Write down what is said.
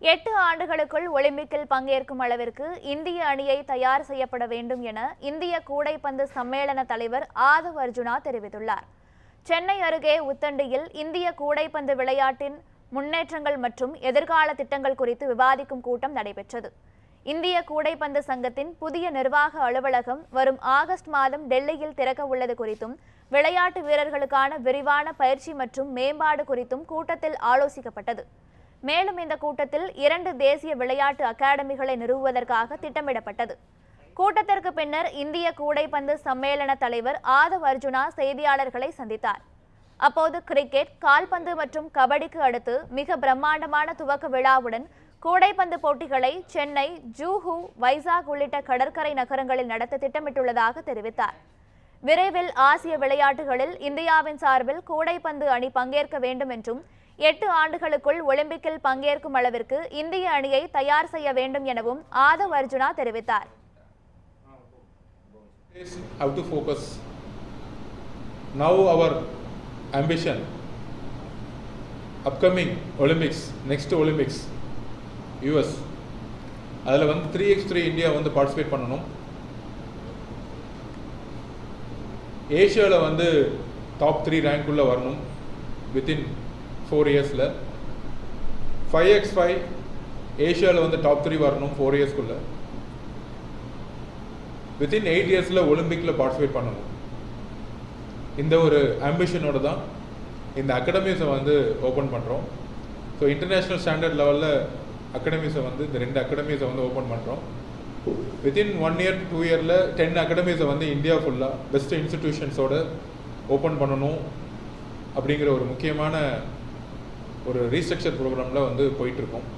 எட்டு ஆண்டுகளுக்குள் ஒலிம்பிக்கில் பங்கேற்கும் அளவிற்கு இந்திய அணியை தயார் செய்யப்பட வேண்டும் என இந்திய கூடைப்பந்து சம்மேளன தலைவர் ஆதவ் அர்ஜுனா தெரிவித்துள்ளார். சென்னை அருகே உத்தண்டியில் இந்திய கூடைப்பந்து விளையாட்டின் முன்னேற்றங்கள் மற்றும் எதிர்கால திட்டங்கள் குறித்து விவாதிக்கும் கூட்டம் நடைபெற்றது. இந்திய கூடைப்பந்து சங்கத்தின் புதிய நிர்வாக அலுவலகம் வரும் ஆகஸ்ட் மாதம் டெல்லியில் திறக்க உள்ளது குறித்தும் விளையாட்டு வீரர்களுக்கான விரிவான பயிற்சி மற்றும் மேம்பாடு குறித்தும் கூட்டத்தில் ஆலோசிக்கப்பட்டது. மேலும் இந்த கூட்டத்தில் இரண்டு தேசிய விளையாட்டு அகாடமிகளை நிறுவுவதற்காக திட்டமிடப்பட்டது. கூட்டத்திற்கு பின்னர் இந்திய கூடைப்பந்து சம்மேளன தலைவர் ஆதவ் அர்ஜுனா செய்தியாளர்களை சந்தித்தார். அப்போது கிரிக்கெட் கால்பந்து மற்றும் கபடிக்கு அடுத்து மிக பிரம்மாண்டமான துவக்க விழாவுடன் கூடைப்பந்து போட்டிகளை சென்னை ஜூஹு வைசாக் உள்ளிட்ட கடற்கரை நகரங்களில் நடத்த திட்டமிட்டுள்ளதாக தெரிவித்தார். விரைவில் ஆசிய விளையாட்டுகளில் இந்தியாவின் சார்பில் கூடைப்பந்து அணி பங்கேற்க வேண்டும் என்றும் எட்டு ஆண்டுகளுக்குள் ஒலிம்பிக்கில் பங்கேற்கும் அளவிற்கு இந்திய அணியை தயார் செய்ய வேண்டும் எனவும் ஆதவ் அர்ஜுனா தெரிவித்தார் is how to focus. Now our ambition, upcoming Olympics, next Olympics, US. அதில் வந்து த்ரீ எக்ஸ் த்ரீ இந்தியா வந்து பார்ட்டிசிபேட் பண்ணணும் ஏஷியாவில் வந்து டாப் த்ரீ ரேங்க்குள்ளே வரணும் வித்தின் ஃபோர் இயர்ஸில் ஃபைவ் எக்ஸ் ஃபைவ் ஏஷியாவில் வந்து டாப் த்ரீ வரணும் ஃபோர் இயர்ஸ்க்குள்ளே வித்தின் எயிட் இயர்ஸில் ஒலிம்பிக்கில் பார்ட்டிசிபேட் பண்ணணும். இந்த ஒரு ஆம்பிஷனோட தான் இந்த அகாடமிஸை வந்து ஓப்பன் பண்ணுறோம் ஸோ இன்டர்நேஷ்னல் ஸ்டாண்டர்ட் லெவலில் அகாடமிஸை வந்து இந்த ரெண்டு அகாடமிஸை வந்து ஓப்பன் பண்ணுறோம் வித்தின் ஒன் இயர் டூ இயரில் டென் அகாடமிஸை வந்து இந்தியா ஃபுல்லாக பெஸ்ட் இன்ஸ்டிடியூஷன்ஸோடு ஓப்பன் பண்ணணும் அப்படிங்கிற ஒரு முக்கியமான ஒரு ரீஸ்ட்ரக்சர் ப்ரோக்ராமில் வந்து போயிட்டுருக்கோம்